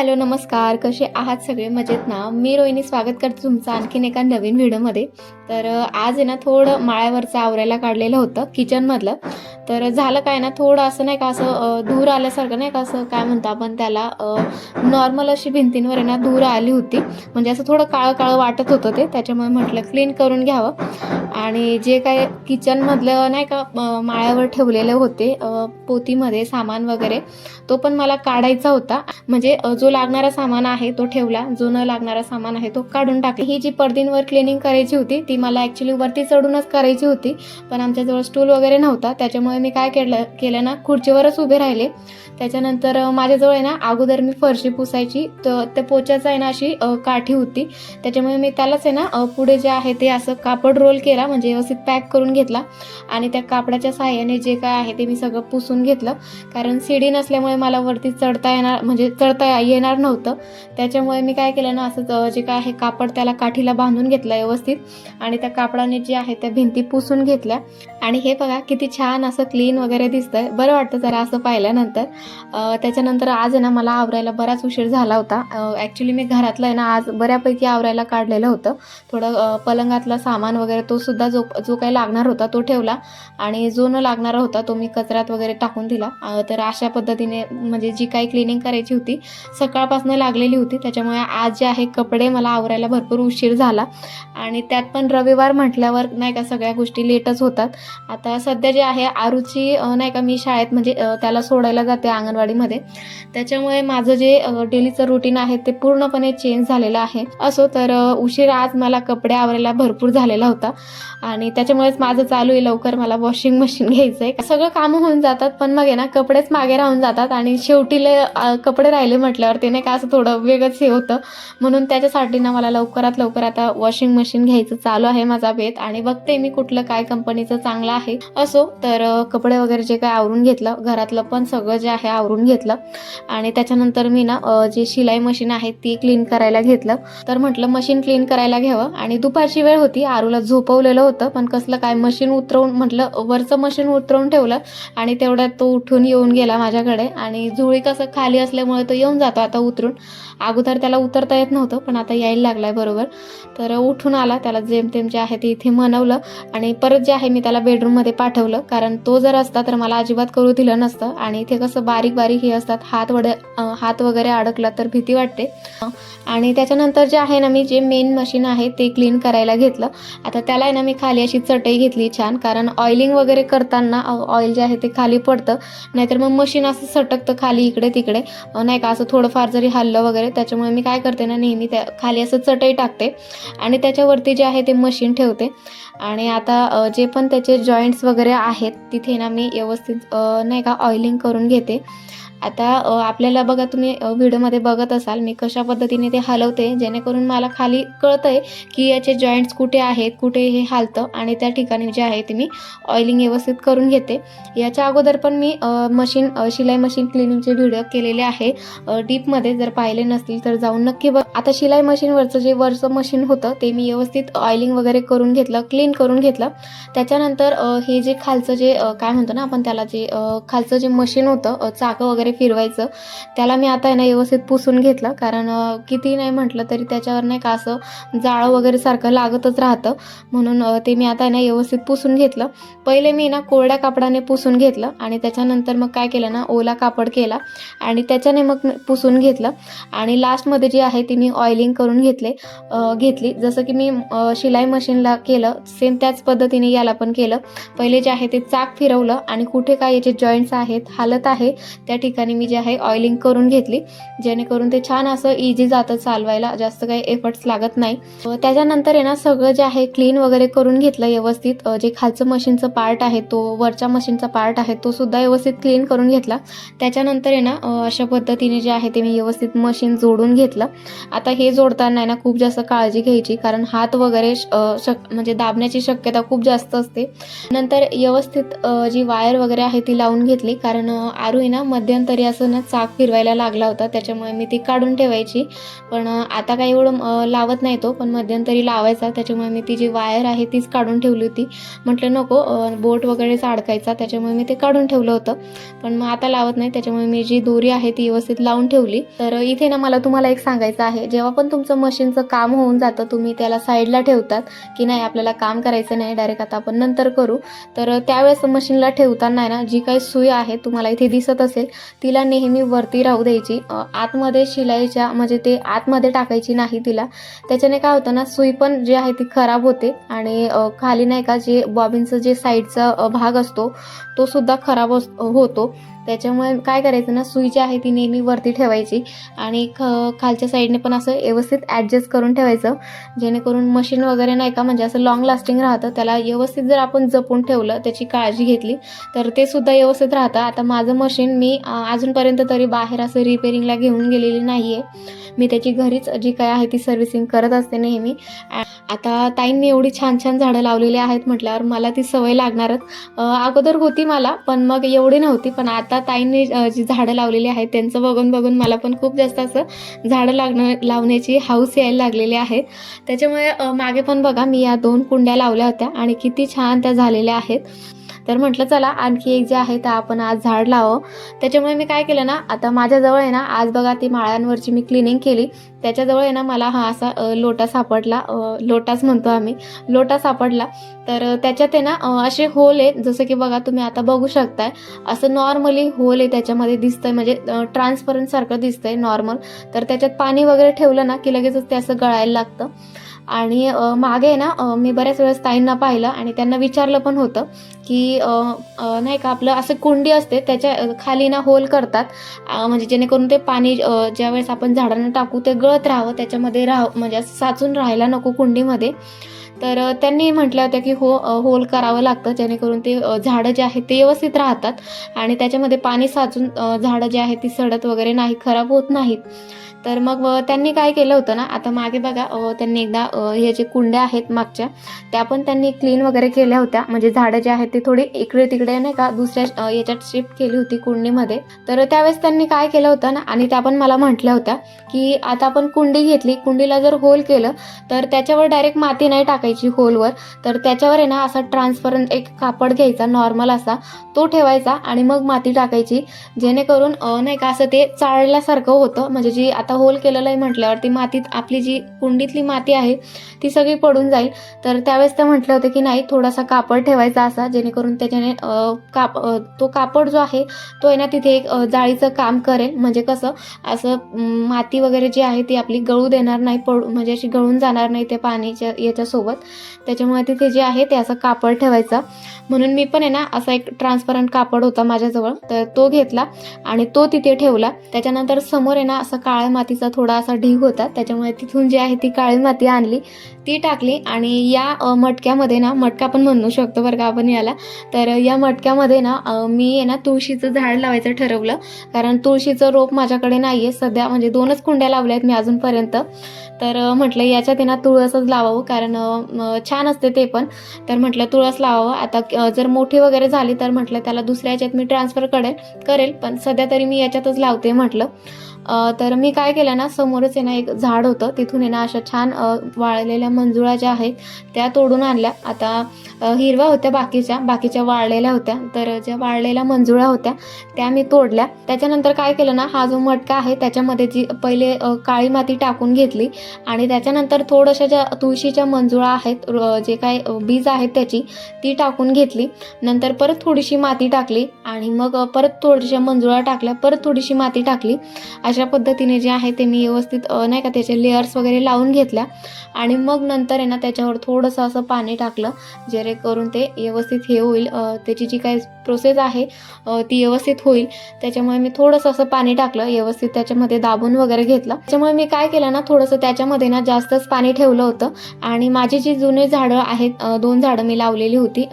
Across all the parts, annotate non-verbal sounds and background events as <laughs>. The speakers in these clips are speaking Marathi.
हॅलो नमस्कार. कसे आहात सगळे? मजेत ना? मी रोहिणी स्वागत करते तुमचं आणखीन एका नवीन व्हिडिओमध्ये. तर आज आहे ना थोडं माळ्यावरचं आवरायला काढलेलं होतं किचनमधलं. तर झालं काय ना थोडं असं नाही का असं धूर आल्यासारखं नाही का असं काय म्हणतो आपण त्याला नॉर्मल अशी भिंतींवर आहे ना धूर आली होती. म्हणजे असं थोडं काळं काळं वाटत होतं ते. त्याच्यामुळे म्हटलं क्लीन करून घ्यावं. आणि जे काय किचनमधलं नाही का माळ्यावर ठेवलेले होते पोतीमध्ये सामान वगैरे तो पण मला काढायचा होता. म्हणजे जो जो लागणारा सामान आहे तो ठेवला. जो न लागणारा सामान आहे तो काढून टाकला. ही जी पडदींवर क्लिनिंग करायची होती ती मला ॲक्च्युली वरती चढूनच करायची होती. पण आमच्याजवळ स्टूल वगैरे नव्हता. त्याच्यामुळे मी काय केलं केलं ना खुर्चीवरच उभे राहिले. त्याच्यानंतर माझ्याजवळ आहे ना अगोदर मी फरशी पुसायची. तर त्या पोच्याचा आहे ना अशी काठी होती. त्याच्यामुळे मी त्यालाच आहे ना पुढे जे आहे ते असं कापड रोल केला म्हणजे व्यवस्थित पॅक करून घेतला. आणि त्या कापडाच्या सहाय्याने जे काय आहे ते मी सगळं पुसून घेतलं. कारण सीडी नसल्यामुळे मला वरती चढता येणार म्हणजे चढता येणार नव्हतं. त्याच्यामुळे मी काय केलं ना असं जे काय आहे कापड त्याला काठीला बांधून घेतलं व्यवस्थित. आणि त्या कापडाने जे आहे त्या भिंती पुसून घेतल्या. आणि हे बघा किती छान असं क्लीन वगैरे दिसतंय. बरं वाटतं जरा असं पाहिल्यानंतर. त्याच्यानंतर आज आहे ना मला आवरायला बराच उशीर झाला होता. ॲक्च्युली मी घरातलं आहे ना आज बऱ्यापैकी आवरायला काढलेलं होतं. थोडं पलंगातलं सामान वगैरे तो सुद्धा जो जो काही लागणार होता तो ठेवला. आणि जो न लागणारा होता तो मी कचऱ्यात वगैरे टाकून दिला. तर अशा पद्धतीने म्हणजे जी काही क्लिनिंग करायची होती सकाळपासून लागलेली होती. त्याच्यामुळे आज जे आहे कपडे मला आवरायला भरपूर उशीर झाला. आणि त्यात पण रविवार म्हटल्यावर नाही का सगळ्या गोष्टी लेटच होतात. आता सध्या जे आहे आरूची नाही का मी शाळेत म्हणजे त्याला सोडायला जाते अंगणवाडीमध्ये. त्याच्यामुळे माझं जे डेलीचं रुटीन आहे ते पूर्णपणे चेंज झालेलं आहे. असो तर उशीर आज मला कपडे आवरायला भरपूर झालेला होता. आणि त्याच्यामुळेच माझं चालू आहे लवकर मला वॉशिंग मशीन घ्यायचं आहे सगळं कामं होऊन जातात पण मग आहे ना कपडेच मागे राहून जातात. आणि शेवटीले कपडे राहिले म्हटल्यावर ते नाही का असं थोडं वेगळंच हे होतं. म्हणून त्याच्यासाठी ना मला लवकरात लवकर आता वॉशिंग मशीन घ्यायचं चालू आहे माझा बेत आणि बघते मी कुठलं काय कंपनीचं चांगलं आहे. असो तर कपडे वगैरे जे काय आवरून घेतलं घरातलं पण सगळं जे आहे आवरून घेतलं. आणि त्याच्यानंतर मी ना जी शिलाई मशीन आहे ती क्लीन करायला घेतलं. तर म्हटलं मशीन क्लीन करायला घ्यावं. आणि दुपारची वेळ होती आरूला झोपवलेलं होतं पण कसलं काय मशीन उतरवून म्हटलं वरचं मशीन उतरवून ठेवलं आणि तेवढ्यात तो उठून येऊन गेला माझ्याकडे. आणि झुळी कसं खाली असल्यामुळे तो येऊन जातो आता उतरून. अगोदर त्याला उतरता येत नव्हतं पण आता यायला लागलाय बरोबर. तर उठून आला त्याला जेमतेम जे आहे ते इथे मनवलं आणि परत जे आहे मी त्याला बेडरूममध्ये पाठवलं. कारण तो जर असता तर मला अजिबात करू दिलं नसतं आणि इथे कसं बारीक बारीक हे असतात हात वड हात वगैरे अडकला तर भीती वाटते. आणि त्याच्यानंतर जे आहे ना मी जे मेन मशीन आहे ते क्लीन करायला घेतलं. आता त्याला आहे ना मी खाली अशी चटई घेतली छान. कारण ऑइलिंग वगैरे करताना ऑइल जे आहे ते खाली पडतं. नाहीतर मग मशीन असं सटकतं खाली इकडे तिकडे. नाही का असं थोडं थोडंफार जरी हल्लं वगैरे त्याच्यामुळे मी काय करते ना नेहमी त्या खाली असं चटई टाकते आणि त्याच्यावरती जे आहे ते मशीन ठेवते. आणि आता जे पण त्याचे जॉईंट्स वगैरे आहेत तिथे ना मी व्यवस्थित नाही का ऑइलिंग करून घेते. आता आपल्याला बघा तुम्ही व्हिडिओमध्ये बघत असाल मी कशा पद्धतीने ते हलवते जेणेकरून मला खाली कळतंय की याचे जॉईंट्स कुठे आहेत कुठे हे हालतं आणि त्या ठिकाणी जे आहे ते मी ऑइलिंग व्यवस्थित करून घेते. याच्या अगोदर पण मी मशीन शिलाई मशीन क्लिनिंगचे व्हिडिओ केलेले आहे. डीपमध्ये जर पाहिले नसतील तर जाऊन नक्की बघ. आता शिलाई मशीनवरचं जे वरचं मशीन होतं ते मी व्यवस्थित ऑइलिंग वगैरे करून घेतलं क्लीन करून घेतलं. त्याच्यानंतर हे जे खालचं जे काय म्हणतो ना आपण त्याला जे खालचं जे मशीन होतं चाकं वगैरे फिरवायचं. त्याला मी आता आहे ना व्यवस्थित पुसून घेतलं. कारण किती नाही म्हटलं तरी त्याच्यावर नाही का असं जाळं वगैरे सारखं लागतच राहतं. म्हणून ते मी आता आहे ना व्यवस्थित पुसून घेतलं. पहिले मी ना कोरड्या कापडाने पुसून घेतलं आणि त्याच्यानंतर मग काय केलं ना ओला कापड केला आणि त्याच्याने मग पुसून घेतलं. आणि लास्टमध्ये जी आहे ती मी ऑइलिंग करून घेतले घेतली. जसं की मी शिलाई मशीनला केलं सेम त्याच पद्धतीने याला पण केलं. पहिले जे आहे ते चाक फिरवलं आणि कुठे काय याचे जॉईंट्स आहेत हालत आहे त्या ठिकाणी मी जे आहे ऑइलिंग करून घेतली जेणेकरून ते छान असं इझी जातं चालवायला जास्त काही एफर्ट्स लागत नाही. त्याच्यानंतर आहे ना सगळं जे आहे क्लीन वगैरे करून घेतलं व्यवस्थित. जे खालचं मशीनचं पार्ट आहे तो वरच्या मशीनचा पार्ट आहे तो सुद्धा व्यवस्थित क्लीन करून घेतला. त्याच्यानंतर आहे ना अशा पद्धतीने जे आहे ते मी व्यवस्थित मशीन जोडून घेतलं. आता हे जोडताना आहे ना खूप जास्त काळजी घ्यायची कारण हात वगैरे श- शक म्हणजे दाबण्याची शक्यता खूप जास्त असते. नंतर व्यवस्थित जी वायर वगैरे आहे ती लावून घेतली कारण आरू आहे ना मध्यंतर तरी असं ना चाक फिरवायला लागला होता त्याच्यामुळे मी ती काढून ठेवायची. पण आता काही एवढं लावत नाही तो पण मध्यंतरी लावायचा त्याच्यामुळे मी ती जी वायर आहे तीच काढून ठेवली होती. म्हटलं नको बोट वगैरेच अडकायचा त्याच्यामुळे मी ते काढून ठेवलं होतं. पण मग आता लावत नाही त्याच्यामुळे मी जी दोरी आहे ती व्यवस्थित लावून ठेवली. तर इथे ना मला तुम्हाला एक सांगायचं आहे जेव्हा पण तुमचं मशीनचं काम होऊन जातं तुम्ही त्याला साईडला ठेवतात की नाही आपल्याला काम करायचं नाही डायरेक्ट आता आपण नंतर करू. तर त्यावेळेस मशीनला ठेवताना आहे ना जी काही सुई आहे तुम्हाला इथे दिसत असेल तिला नेहमी वरती राहू द्यायची. आतमध्ये शिलाईच्या म्हणजे ते आतमध्ये टाकायची नाही तिला. त्याच्याने काय होतं ना सुई पण जी आहे ती खराब होते आणि खाली नाही का जे बॉबिनचं जे साईडचा भाग असतो तो सुद्धा खराब होतो. त्याच्यामुळे काय करायचं ना सुई जी आहे ती नेहमी वरती ठेवायची आणि ख खालच्या साईडने पण असं व्यवस्थित ॲडजस्ट करून ठेवायचं. जेणेकरून मशीन वगैरे नाही का म्हणजे असं लॉंग लास्टिंग राहतं. त्याला व्यवस्थित जर आपण जपून ठेवलं त्याची काळजी घेतली तर ते सुद्धा व्यवस्थित राहतं. आता माझं मशीन मी अजूनपर्यंत तरी बाहेर असं रिपेरिंगला घेऊन गेलेली नाही आहे मी त्याची घरीच जी काय आहे ती सर्व्हिसिंग करत असते नेहमी. आता ताईंनी एवढी छान छान झाडं लावलेली आहेत म्हटल्यावर मला ती सवय लागणारच. अगोदर होती मला पण मग एवढी नव्हती. पण आता ताईंनी जी झाडं लावलेली आहेत त्यांचं बघून बघून मला पण खूप जास्त असं झाडं लागणं लावण्याची हाऊस यायला लागलेली आहे. त्याच्यामुळे मागे पण बघा मी या दोन कुंड्या लावल्या होत्या आणि किती छान त्या झालेल्या आहेत. तर म्हटलं चला आणखी एक जे आहे तर आपण आज झाड लावं. त्याच्यामुळे मी काय केलं ना आता माझ्याजवळ आहे ना आज बघा ती माळ्यांवरची मी क्लिनिंग केली. त्याच्याजवळ आहे ना मला हा असा लोटा सापडला लोटाच म्हणतो आम्ही लोटा सापडला. तर त्याच्यात आहे ना असे होल आहेत जसं की बघा तुम्ही आता बघू शकताय असं नॉर्मली होल आहे त्याच्यामध्ये दिसतंय म्हणजे ट्रान्सपरंट सारखं दिसतंय नॉर्मल तर त्याच्यात पाणी वगैरे ठेवलं ना की लगेचच ते असं गळायला लागतं. आणि मागे आहे ना मी बऱ्याच वेळेस ताईंना पाहिलं आणि त्यांना विचारलं पण होतं की नाही का आपलं असं कुंडी असते त्याच्याखाली ना होल करतात. म्हणजे जेणेकरून ते पाणी ज्यावेळेस आपण झाडांना टाकू ते गळत राहावं त्याच्यामध्ये राह म्हणजे असं साचून राहायला नको कुंडीमध्ये. तर त्यांनी म्हटलं होतं की हो होल करावं लागतं जेणेकरून ते झाडं जे आहेत ते व्यवस्थित राहतात आणि त्याच्यामध्ये पाणी साचून झाडं जे आहेत ती सडत वगैरे नाही खराब होत नाहीत. तर मग त्यांनी काय केलं होतं ना आता मागे बघा त्यांनी एकदा हे जे कुंड्या आहेत मागच्या त्या पण त्यांनी क्लीन वगैरे केल्या होत्या. म्हणजे झाडं जे आहेत ते थोडी इकडे तिकडे नाही का दुसऱ्या याच्यात शिफ्ट केली होती कुंडीमध्ये. तर त्यावेळेस त्यांनी काय केलं होतं ना आणि त्या पण मला म्हटल्या होत्या की आता आपण कुंडी घेतली कुंडीला जर होल केलं तर त्याच्यावर डायरेक्ट माती नाही टाकायची होलवर. तर त्याच्यावर आहे ना असा ट्रान्सपरंट एक कापड घ्यायचा नॉर्मल असा तो ठेवायचा आणि मग माती टाकायची. जेणेकरून नाही का असं ते चाळल्यासारखं होतं. म्हणजे जी आता आता होल केलेलं आहे म्हटल्यावर ती मातीत आपली जी कुंडीतली माती आहे ती सगळी पडून जाईल. तर त्यावेळेस ते म्हटलं होतं की नाही थोडासा कापड ठेवायचा असा जेणेकरून त्याच्याने काप तो कापड जो आहे तो आहे ना तिथे एक जाळीचं काम करेल. म्हणजे कसं असं माती वगैरे जी आहे ती आपली गळू देणार नाही पडू म्हणजे अशी गळून जाणार नाही त्या पाण्याच्या याच्यासोबत. त्याच्यामुळे तिथे जे आहे ते असं कापड ठेवायचं. म्हणून मी पण आहे ना असा एक ट्रान्सपरंट कापड होता माझ्याजवळ तर तो घेतला आणि तो तिथे ठेवला. त्याच्यानंतर समोर आहे ना असं काळ्या मातीचा थोडा असा ढीग होता. त्याच्यामुळे तिथून जी आहे ती काळी माती आणली. ती टाकली आणि या मटक्यामध्ये ना मटका पण म्हणू शकतो बरं का आपण याला. तर या मटक्यामध्ये ना मी आहे ना तुळशीचं झाड लावायचं ठरवलं. कारण तुळशीचं रोप माझ्याकडे नाही आहे सध्या म्हणजे दोनच कुंड्या लावल्या आहेत मी अजूनपर्यंत. तर म्हटलं याच्यात आहे ना तुळसच लावावं. कारण छान असते ते पण. तर म्हटलं तुळस लावावं. आता जर मोठी वगैरे झाली तर म्हटलं त्याला दुसऱ्या याच्यात मी ट्रान्सफर करेल करेल. पण सध्या तरी मी याच्यातच लावते म्हटलं. तर मी काय केलं ना समोरच आहे ना एक झाड होतं. तिथून आहे ना अशा छान वाळलेल्या मंजुळा ज्या आहेत त्या तोडून आणल्या. आता हिरव्या होत्या बाकीच्या बाकीच्या वाळलेल्या होत्या. तर ज्या वाळलेल्या मंजुळा होत्या त्या मी तोडल्या. त्याच्यानंतर काय केलं ना हा जो मटका आहे त्याच्यामध्ये जी पहिले काळी माती टाकून घेतली. आणि त्याच्यानंतर थोड्याशा ज्या तुळशीच्या मंजुळा आहेत जे काय बीज आहेत त्याची ती टाकून घेतली. नंतर परत थोडीशी माती टाकली. आणि मग परत थोडीशा मंजुळा टाकल्या परत थोडीशी माती टाकली. अशा अशा पद्धतीने जे आहे ते मी व्यवस्थित नाही का त्याचे लेअर्स वगैरे लावून घेतल्या. आणि मग नंतर आहे ना त्याच्यावर थोडंसं असं पाणी टाकलं जेणेकरून ते व्यवस्थित हे होईल. त्याची जी काही प्रोसेस आहे ती व्यवस्थित होईल. त्याच्यामुळे मी थोडंसं असं पाणी टाकलं व्यवस्थित त्याच्यामध्ये दाबून वगैरे घेतलं. त्याच्यामुळे मी काय केलं ना थोडंसं त्याच्यामध्ये ना जास्तच पाणी ठेवलं होतं. आणि माझी जी जुने झाडं आहेत दोन झाडं मी लावलेली होती.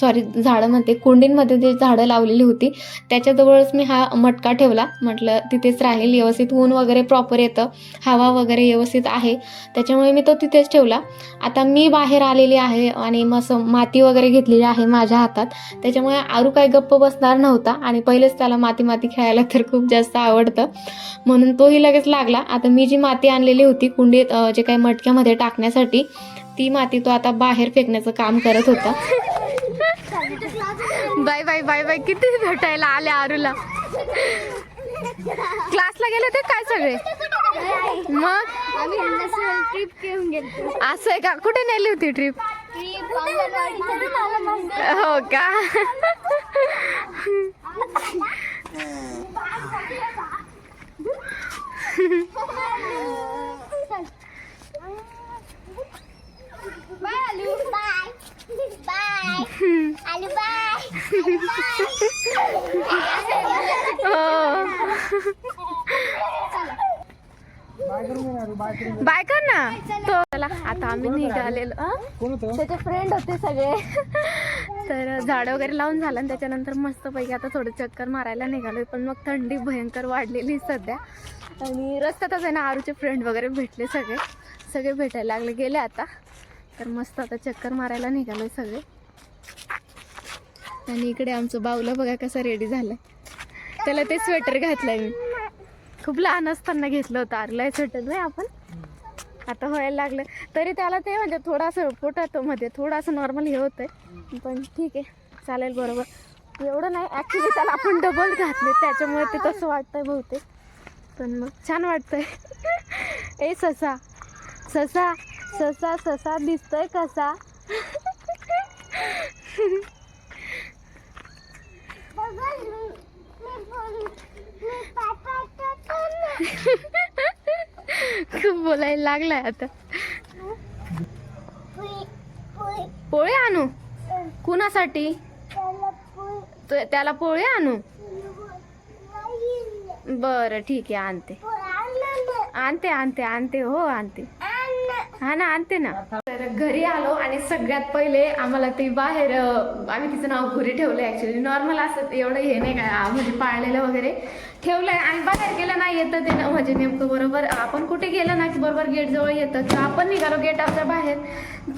सॉरी झाडं म्हणते कुंडींमध्ये जे झाडं लावलेली होती त्याच्याजवळच मी हा मटका ठेवला. म्हटलं तिथेच राहील. व्यवस्थित ऊन वगैरे प्रॉपर येतं हवा वगैरे व्यवस्थित आहे. त्याच्यामुळे मी तो तिथेच ठेवला. आता मी बाहेर आलेली आहे आणि मस्त माती वगैरे घेतलेली आहे माझ्या हातात. त्याच्यामुळे आरू काही गप्प बसणार नव्हता आणि पहिलेच त्याला माती माती खेळायला तर खूप जास्त आवडतं. म्हणून तोही लगेच लागला. आता मी जी माती आणलेली होती कुंडीत जे काही मटक्यामध्ये टाकण्यासाठी ती माती तो आता बाहेर फेकण्याचं काम करत होता. बाय बाय बाय बाय किती भेटायला आल्या आरूला. क्लासला गेले ते? काय सगळे? मग? आम्ही ट्रिप घेऊन गेलो असं आहे का? कुठे नेली होती ट्रिप हो का? हो. बाय कर ना. तो चला आता आम्ही निघालेलो त्याचे फ्रेंड होते सगळे. तर झाडं वगैरे लावून झालं आणि त्याच्यानंतर मस्तपैकी आता थोडं चक्कर मारायला निघालोय पण मग थंडी भयंकर वाढलेली सध्या. आणि रस्त्यातच आहे ना आरूचे फ्रेंड वगैरे भेटले सगळे. सगळे भेटायला लागले गेले आता. तर मस्त आता चक्कर मारायला निघालोय सगळे. आणि इकडे आमचं बावलं बघा कसं रेडी झालं त्याला ते स्वेटर घातलंय मी. खूप लहान असताना घेतलं होतं. आरलाय छोटं नाही आपण. आता व्हायला लागलं. तरी त्याला ते म्हणजे थोडासा पोटात मध्ये. थोडासा नॉर्मल हे होतंय. पण ठीक आहे. चालेल बरोबर. एवढं नाही. ॲक्च्युली त्याला आपण डबल घातले. त्याच्यामुळे ते तसं वाटतंय बहुतेक. पण मग छान वाटतंय. <laughs> ए ससा. ससा. ससा ससा दिसतोय कसा? <laughs> खूप बोलायला लागलाय आता. पोळे आणू? कुणासाठी? त्याला पोळे आणू? बरं ठीक आहे आणते. आणते आणते आणते हो आणते. हा ना आणते ना. तर घरी आलो आणि सगळ्यात पहिले आम्हाला ते बाहेर आम्ही तिचं नाव घरी ठेवलं ॲक्च्युली नॉर्मल असं एवढं हे नाही काय म्हणजे पाळलेलं वगैरे. ठेवलंय आणि बाहेर गेलं नाही येतं ते म्हणजे नेमकं बरोबर आपण कुठे गेलं ना की बरोबर गेट जवळ येतं. तर आपण निघालो गेट आमच्या बाहेर.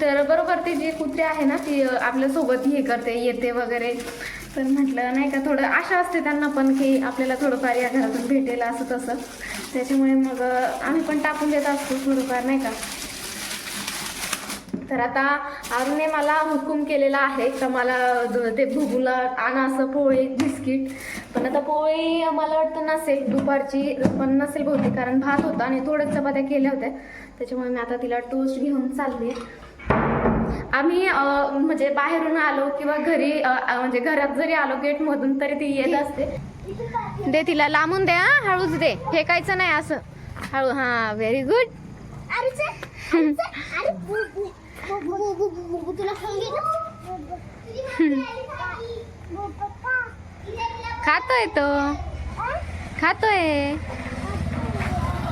तर बरोबर ते जे कुत्रे आहे ना ती आपल्यासोबत हे करते येते वगैरे. तर म्हटलं नाही का थोडं आशा असते त्यांना पण की आपल्याला थोडंफार या घरातून भेटेल असं तसं. त्याच्यामुळे मग आम्ही पण टाकून देत असतो थोडंफार नाही का. तर आता अरुणने मला हुकूम केलेला आहे तर मला ते भुबूला आणा असं पोळी बिस्किट. पण आता पोळी मला वाटतं नसेल दुपारची पण नसेल बहुतेक कारण भात होता आणि थोड्याच चपात्या केल्या होत्या. त्याच्यामुळे मी आता तिला टोस्ट घेऊन चालले. आम्ही म्हणजे बाहेरून आलो किंवा घरी म्हणजे घरात जरी आलो गेटमधून तरी ती येत असते. दे तिला लांबून दे हा हळूच दे. फेकायचं नाही असं. हळू हां व्हेरी गुड खातोय तो खातोय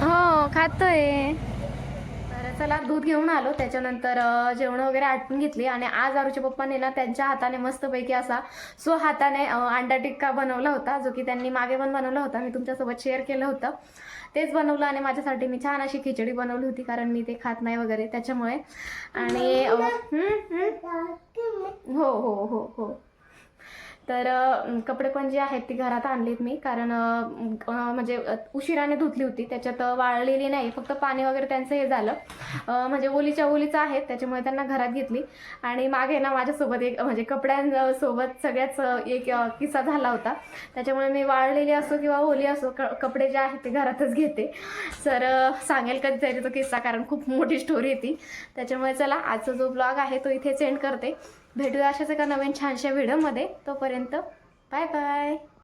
हो खातोय तर चला दूध घेऊन आलो. त्याच्यानंतर जेवण वगैरे आटपून घेतली आणि आज आरूच्या पप्पाने ना त्यांच्या हाताने मस्तपैकी असा सो हाताने अंडा टिक्का बनवला होता जो की त्यांनी मागे पण बनवला होता. मी तुमच्यासोबत शेअर केलं होतं. तेच बनवलं आणि माझ्यासाठी मी छान अशी खिचडी बनवली होती कारण मी ते खात नाही वगैरे त्याच्यामुळे. आणि हो हो हो हो. तर कपडे पण जे आहेत ती घरात आणलीत मी. कारण म्हणजे उशिराने धुतली होती. त्याच्यात वाळलेली नाही. फक्त पाणी वगैरे त्यांचं हे झालं. म्हणजे ओलीच्या ओलीचं आहेत. त्याच्यामुळे त्यांना घरात घेतली. आणि मागे ना माझ्यासोबत एक म्हणजे कपड्यांसोबत सगळ्याच एक किस्सा झाला होता. त्याच्यामुळे मी वाळलेली असो किंवा ओली असो क कपडे जे आहेत ते घरातच घेते. सर सांगेल कधी तरी तो किस्सा कारण खूप मोठी स्टोरी आहे ती. त्याच्यामुळे चला आजचा जो ब्लॉग आहे तो इथे सेंड करते. भेटूया अशाच एका नवीन छानशा व्हिडिओमध्ये. तोपर्यंत बाय बाय.